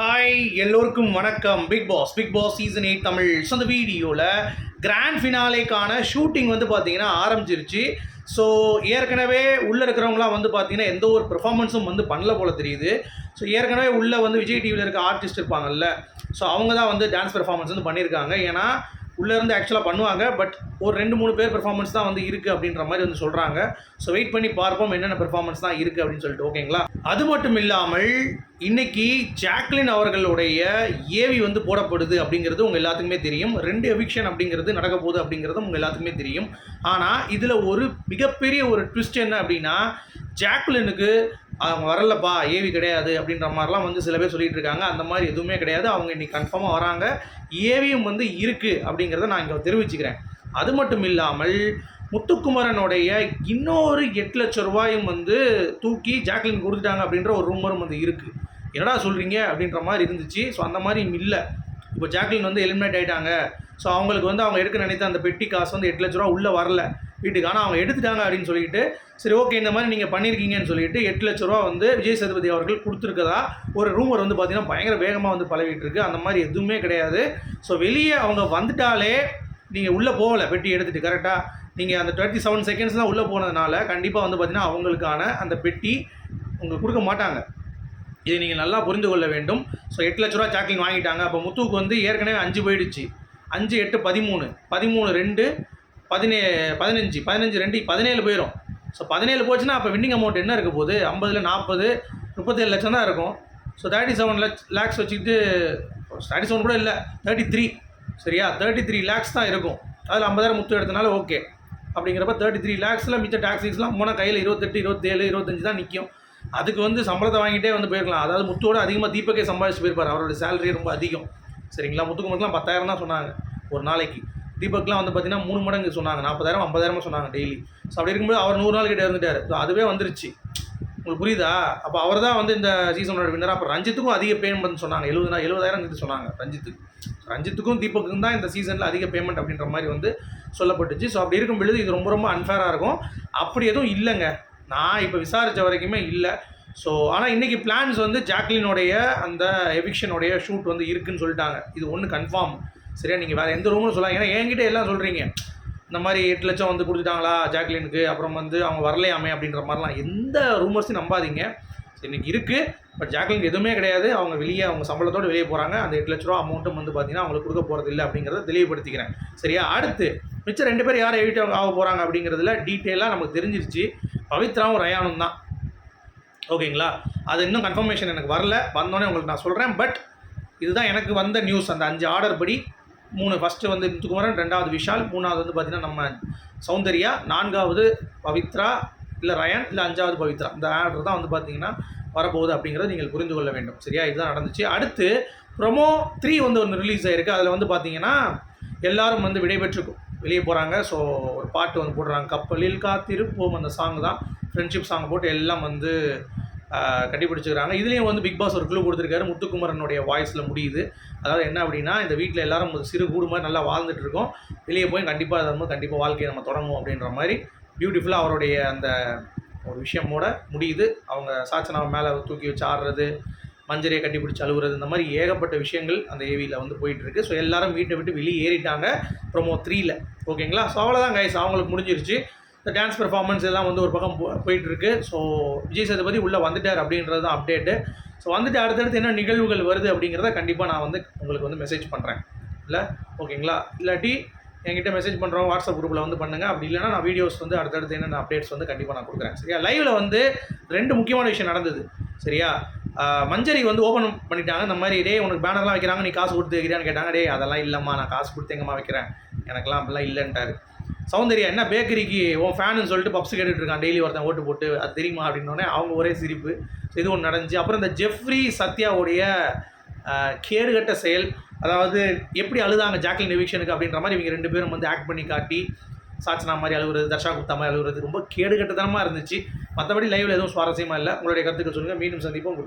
Hi எல்லோருக்கும் வணக்கம். Bigg Boss Bigg Boss season eight Tamil so அந்த வீடியோவில் கிராண்ட் ஃபினாலேக்கான ஷூட்டிங் வந்து பார்த்தீங்கன்னா ஆரம்பிச்சிருச்சு. ஸோ ஏற்கனவே உள்ளே இருக்கிறவங்களாம் வந்து பார்த்தீங்கன்னா எந்த ஒரு பெர்ஃபார்மன்ஸும் வந்து பண்ணல போல தெரியுது. ஸோ ஏற்கனவே உள்ளே வந்து விஜய் டிவியில் இருக்க ஆர்டிஸ்ட் இருப்பாங்கல்ல. ஸோ அவங்க தான் வந்து டான்ஸ் பெர்ஃபார்மன்ஸ் வந்து பண்ணியிருக்காங்க ஏன்னா உள்ளேருந்து ஆக்சுவலாக பண்ணுவாங்க பட் ஒரு ரெண்டு மூணு பேர் பெர்ஃபார்மன்ஸ் தான் வந்து இருக்குது அப்படின்ற மாதிரி வந்து சொல்கிறாங்க ஸோ வெயிட் பண்ணி பார்ப்போம் என்னென்ன பெர்ஃபார்மன்ஸ் தான் இருக்குது அப்படின்னு சொல்லிட்டு ஓகேங்களா அது மட்டும் இல்லாமல் இன்னைக்கு ஜாக்லின் அவர்களுடைய ஏவி வந்து போடப்படுது அப்படிங்கிறது உங்கள் எல்லாத்துக்குமே தெரியும். ரெண்டு எவிக்ஷன் அப்படிங்கிறது நடக்க போகுது அப்படிங்கிறது உங்கள் எல்லாத்துக்குமே தெரியும். ஆனால் இதில் ஒரு மிகப்பெரிய ஒரு ட்விஸ்ட் என்ன அப்படின்னா ஜாக்லினுக்கு அவங்க வரலப்பா ஏவி கிடையாது அப்படின்ற மாதிரிலாம் வந்து சில பேர் சொல்லிட்டு இருக்காங்க. அந்த மாதிரி எதுவுமே கிடையாது. அவங்க இன்றைக்கி கன்ஃபார்மாக வராங்க. ஏவியும் வந்து இருக்குது அப்படிங்கிறத நான் இங்கே தெரிவிச்சுக்கிறேன். அது மட்டும் இல்லாமல் முத்துக்குமரனுடைய இன்னொரு எட்டு லட்ச ரூபாயும் வந்து தூக்கி ஜாக்லின் கொடுத்துட்டாங்க அப்படின்ற ஒரு ரூமரும் வந்து இருக்குது என்னடா சொல்கிறீங்க அப்படின்ற மாதிரி இருந்துச்சு. ஸோ அந்த மாதிரி இல்லை. இப்போ ஜாக்லின் வந்து எலிமினேட் ஆகிட்டாங்க ஸோ அவங்களுக்கு வந்து அவங்க எடுக்க நினைத்த அந்த பெட்டி காசு வந்து எட்டு லட்ச ரூபா உள்ளே வரல. வீட்டுக்கு. ஆனால் அவங்க எடுத்துட்டாங்க அப்படின்னு சொல்லிட்டு சரி ஓகே இந்த மாதிரி நீங்கள் பண்ணியிருக்கீங்கன்னு சொல்லிட்டு எட்டு லட்ச ரூபா வந்து விஜய் சேதுபதி அவர்கள் கொடுத்துருக்கதா? ஒரு ரூமர் வந்து பார்த்தீங்கன்னா பயங்கர வேகமாக வந்து பழகிட்டு இருக்கு அந்த மாதிரி எதுவுமே கிடையாது. ஸோ வெளியே அவங்க வந்துட்டாலே நீங்கள் உள்ளே போகலை பெட்டி எடுத்துகிட்டு கரெக்டாக நீங்கள் அந்த டுவெண்ட்டி செவன் செகண்ட்ஸ் தான் உள்ளே போனதுனால கண்டிப்பாக வந்து பார்த்தீங்கன்னா அவங்களுக்கான அந்த பெட்டி உங்களுக்கு கொடுக்க மாட்டாங்க. இதை நீங்கள் நல்லா புரிந்து கொள்ள வேண்டும். ஸோ எட்டு லட்ச ரூபா சாக்லின் வாங்கிட்டாங்க. அப்போ முத்துவுக்கு வந்து ஏற்கனவே அஞ்சு போயிடுச்சு. அஞ்சு எட்டு பதிமூணு. பதிமூணு ரெண்டு பதினே பதினஞ்சு பதினஞ்சு ரெண்டு பதினேழு போயிடும் ஸோ பதினேழு போச்சுன்னா அப்போ வின்னிங் அமௌண்ட் என்ன இருக்க போகுது? ஐம்பதில் நாற்பது முப்பத்தேழு லட்சம் தான் இருக்கும். ஸோ தேர்ட்டி செவன் லட்ச லேக்ஸ் வச்சுக்கிட்டு தேர்ட்டி செவன் கூட இல்லை தேர்ட்டி த்ரீ சரியா? தேர்ட்டி த்ரீ லேக்ஸ் தான் இருக்கும். அதில் ஐம்பதாயிரம் முத்து எடுத்தனால ஓகே அப்படிங்கிறப்ப தேர்ட்டி த்ரீ லேக்ஸில் மிச்ச டாக்ஸிஸ்லாம் போனால் கையில் இருபத்தெட்டு இருபத்தேழு இருபத்தஞ்சு தான் நிற்கும் அதுக்கு வந்து சம்பளத்தை வாங்கிட்டே வந்து போயிருக்கலாம். அதாவது முத்தோட அதிகமாக தீபக்கே சம்பாதிச்சு போயிருப்பார். அவரோட சேலரி ரொம்ப அதிகம். சரிங்களா? முத்துக்குமருக்குலாம் பத்தாயிரம் தான் சொன்னாங்க ஒரு நாளைக்கு. தீபக்லாம் வந்து பார்த்தீங்கன்னா மூணு மடங்கு சொன்னாங்க. நாற்பதாயிரம் ஐம்பதாயிரமா சொன்னாங்க டெய்லி ஸோ அப்படி இருக்கும்போது அவர் நூறு நாள் கிட்டே இருந்துட்டார். ஸோ அதுவே வந்துருச்சு. உங்களுக்கு புரியுதா? அப்போ அவர் தான் வந்து இந்த சீசனோட வின்னர் அப்போ ரஞ்சித்துக்கும் அதிக பேமெண்ட் சொன்னாங்க. எழுபது எழுபதாயிரம் கிட்ட சொன்னாங்க ரஞ்சித்துக்கு. ரஞ்சித்துக்கும் தீபக்கும் தான் இந்த சீசனில் அதிக பேமெண்ட் அப்படின்ற மாதிரி வந்து சொல்லப்பட்டுச்சு. ஸோ அப்படி இருக்கும் பொழுது இது ரொம்ப ரொம்ப அன்ஃபேராக இருக்கும். அப்படி எதுவும் இல்லைங்க. நான் இப்போ விசாரித்த வரைக்குமே இல்லை. ஸோ ஆனால் இன்றைக்கி பிளான்ஸ் வந்து ஜாக்லினுடைய அந்த எவிக்ஷனுடைய ஷூட் வந்து இருக்குதுன்னு சொல்லிட்டாங்க. இது ஒன்று கன்ஃபார்ம் சரியா? நீங்கள் வேறு எந்த ரூமும் சொல்லலாம் ஏன்னா என்கிட்ட எல்லாம் சொல்கிறீங்க இந்த மாதிரி எட்டு லட்சம் வந்து கொடுத்துட்டாங்களா ஜாக்லினுக்கு அப்புறம் வந்து அவங்க வரலையாமே அப்படின்ற மாதிரிலாம். எந்த ரூமர்ஸையும் நம்பாதீங்க. சரி இருக்குது பட் ஜாக்லின் எதுவுமே கிடையாது. அவங்க வெளியே அவங்க சம்பளத்தோடு வெளியே போகிறாங்க அந்த எட்டு லட்ச ரூபா அமௌண்ட்டும் வந்து பார்த்தீங்கன்னா அவங்களுக்கு கொடுக்க போகிறது இல்லை அப்படிங்கிறத தெளிவுபடுத்திக்கிறேன். சரியா? அடுத்து மிச்சம் ரெண்டு பேர் யார் எவிட் ஆக போகிறாங்க அப்படிங்கிறதுல டீட்டெயிலாக நமக்கு தெரிஞ்சிருச்சு. பவித்ராவும் ரயானும் தான். ஓகேங்களா? அது இன்னும் கன்ஃபர்மேஷன் எனக்கு வரல. வந்தோடனே உங்களுக்கு நான் சொல்கிறேன் பட் இதுதான் எனக்கு வந்த நியூஸ் அந்த அஞ்சு ஆர்டர் படி மூணு ஃபஸ்ட்டு வந்து முத்துக்குமரன் ரெண்டாவது விஷால் மூணாவது வந்து பார்த்திங்கன்னா நம்ம சௌந்தர்யா நான்காவது பவித்ரா இல்லை ரயன் இல்லை அஞ்சாவது பவித்ரா. இந்த ஆர்டர் தான் வந்து பார்த்தீங்கன்னா வரப்போகுது அப்படிங்கிறத நீங்கள் புரிந்து கொள்ள வேண்டும். சரியா? இதுதான் நடந்துச்சு. அடுத்து ப்ரொமோ த்ரீ வந்து ஒன்று ரிலீஸ் ஆகிருக்கு அதில் வந்து பார்த்தீங்கன்னா எல்லாரும் வந்து விடைபெற்று வெளியே போகிறாங்க ஸோ ஒரு பாட்டு வந்து போடுறாங்க. கப்பலில் காத்திருப்போம். அந்த சாங் தான். ஃப்ரெண்ட்ஷிப் சாங் போட்டு எல்லாம் வந்து கண்டுபிடிச்சிக்கிறாங்க இதுலேயும் வந்து பிக் பாஸ் ஒரு குழு கொடுத்துருக்காரு. முத்துக்குமரனுடைய வாய்ஸில் முடியுது. அதாவது என்ன அப்படின்னா இந்த வீட்டில் எல்லாரும் ஒரு சிறு கூடு மாதிரி நல்லா வாழ்ந்துட்டு இருக்கோம். வெளியே போய் கண்டிப்பாக அதை கண்டிப்பாக வாழ்க்கையை நம்ம தொடங்கும் அப்படின்ற மாதிரி பியூட்டிஃபுல்லாக அவருடைய அந்த ஒரு விஷயமோட முடியுது. அவங்க சாச்சனாவை மேலே தூக்கி வச்சு ஆடுறது மஞ்சரியை கட்டிப்பிடிச்சு அழுகுறது இந்த மாதிரி ஏகப்பட்ட விஷயங்கள் அந்த ஏவியில் வந்து போயிட்டுருக்கு. ஸோ எல்லாரும் வீட்டை விட்டு வெளியே ஏறிட்டாங்க. ப்ரொமோ த்ரீல ஓகேங்களா ஸோ அவ்வளோதான் கைஸ் அவங்களுக்கு முடிஞ்சிருச்சு. இந்த டான்ஸ் பெர்ஃபார்மன்ஸ் எல்லாம் வந்து ஒரு பக்கம் போயிட்டுருக்கு. ஸோ விஜய் சேதுபதி உள்ளே வந்துட்டார் அப்படின்றது தான் அப்டேட்டு ஸோ வந்துட்டு அடுத்தடுத்து என்ன நிகழ்வுகள் வருது அப்படிங்கிறத கண்டிப்பாக நான் வந்து உங்களுக்கு வந்து மெசேஜ் பண்ணுறேன் இல்லை? ஓகேங்களா இல்லாட்டி என்கிட்ட மெசேஜ் பண்ணுறோம் வாட்ஸ்அப் குரூப்பில் வந்து பண்ணுங்கள் அப்படி இல்லைனா நான் வீடியோஸ் வந்து அடுத்தடுத்து என்னென்ன அப்டேட்ஸ் வந்து கண்டிப்பாக நான் கொடுக்குறேன். சரியா? லைவில் வந்து ரெண்டு முக்கியமான விஷயம் நடந்தது. சரியா? மஞ்சரி வந்து ஓப்பன் பண்ணிட்டாங்க. இந்த மாதிரி டே உனக்கு பேனர்லாம் வைக்கிறாங்க. நீ காசு கொடுத்து வைக்கிறான்னு கேட்டாங்க. டே அதெல்லாம் இல்லைம்மா. நான் காசு கொடுத்து எங்கம்மா வைக்கிறேன்? எனக்கெல்லாம் அப்படிலாம் இல்லைன்ட்டாரு. சௌந்தர்யா என்ன பேக்கரிக்கு உன் ஃபேனுன்னு சொல்லிட்டு பப்ஸ் கேட்டுட்டு இருக்கான். டெய்லி ஒருத்தன் ஓட்டு போட்டு அது தெரியுமா? அப்படின்னோடனே அவங்க ஒரே சிரிப்பு. ஸோ இது ஒன்று நடந்துச்சு. அப்புறம் இந்த ஜெஃப்ரி சத்யாவுடைய கேடுகட்ட செயல் அதாவது எப்படி அழுதாங்க ஜாக்லின் எவிக்ஷனுக்கு அப்படின்ற மாதிரி இவங்க ரெண்டு பேரும் வந்து ஆக்ட் பண்ணி காட்டி சாச்சனா மாதிரி அழுகுறது தர்ஷா குப்தா மாதிரி அழுகுறது ரொம்ப கேடுகட்டத்தனமாக இருந்துச்சு. மற்றபடி லைவில் எதுவும் சுவாரஸ்யமாக இல்லை. உங்களுடைய கருத்துக்கள் சொல்லுங்கள் மீண்டும் சந்திப்போம்.